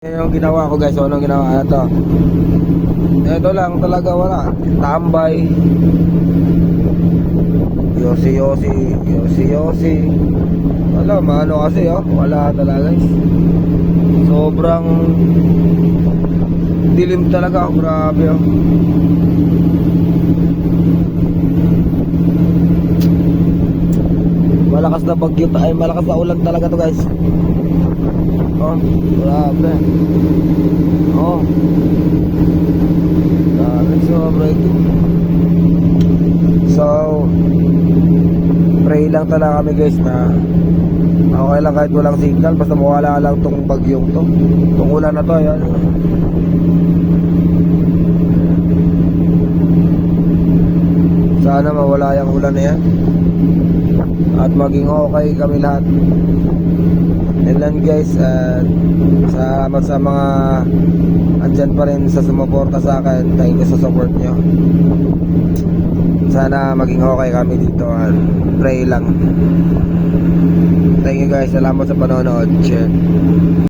Yung ginawa ko guys, so anong ginawa ito. Ito lang talaga wala. Tambay. Yosi yosi, yosi yosi. Wala, maano kasi oh, wala talaga guys. Sobrang dilim talaga, oh, grabe oh. Malakas na bagyo, ay malakas na ulan talaga to guys. Oh, grabe. Oh. Grabe, sobra ito. So, pray lang talaga kami guys na okay lang kahit walang signal basta mawala lang tong bagyong to. Tong ulan na to, yan. Sana mawala yung ulan na yan. At maging okay kami lahat. Then guys, uh, salamat sa mga andyan pa rin sa sumuporta sa akin. Thank you sa support nyo. Sana maging okay kami dito and pray lang. Thank you guys. Salamat sa panonood. Cheers.